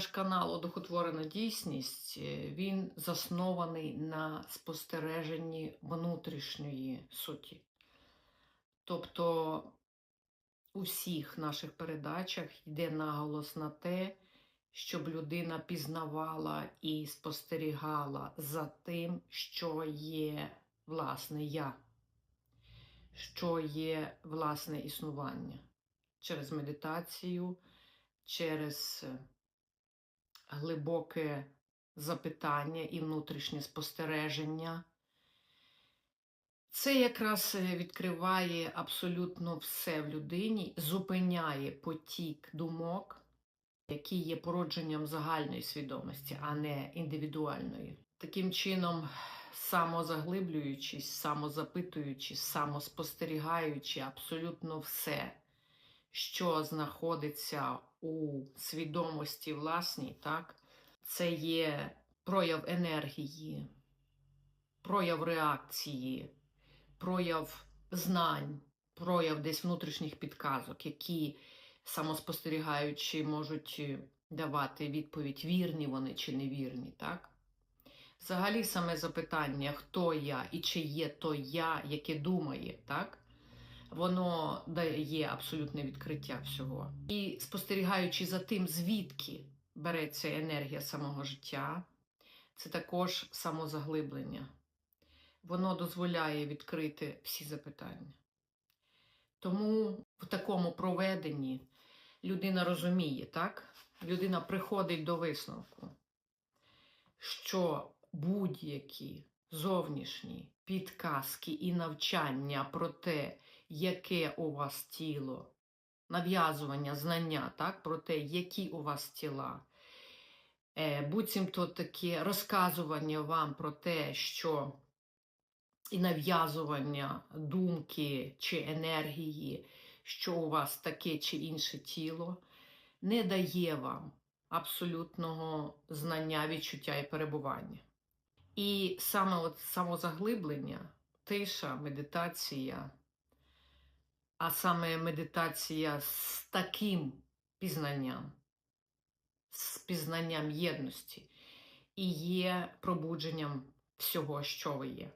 наш канал Одухотворена дійсність е, він заснований на спостереженні внутрішньої суті. Тобто у всіх наших передачах йде наголос на те, щоб людина пізнавала і спостерігала за тим, що є власне я, що є власне існування через медитацію, через глибоке запитання і внутрішнє спостереження. Це якраз е, відкриває абсолютно все в людині, зупиняє потік думок, які є породженням загальної свідомості, а не індивідуальної. Таким чином, самозаглиблюючись, самозапитуючись, самоспостерігаючи абсолютно все, що знаходиться у свідомості власній, так, це є прояв енергії, прояв реакції, прояв знань, прояв десь внутрішніх підказок, які самоспостерігаючи можуть е, давати відповідь, вірні вони чи невірні, так? Взагалі саме запитання, хто я і чи є то я, яке думає, так? Воно дає абсолютне відкриття всього. І спостерігаючи за тим, звідки береться енергія самого життя, це також самозаглиблення. Воно дозволяє відкрити всі запитання. Тому в такому проведенні людина розуміє, так? Людина приходить до висновку, що будь-які зовнішні підказки і навчання про те, яке у вас тіло, нав'язування знання так, про те, які у вас тіла, е, буцімто таке розказування вам про те, що і нав'язування думки чи енергії, що у вас таке чи інше тіло, не дає вам абсолютного знання, відчуття і перебування. І саме от самозаглиблення, тиша, медитація, а саме медитація з таким пізнанням, з пізнанням єдності, і є пробудженням всього, що ви є.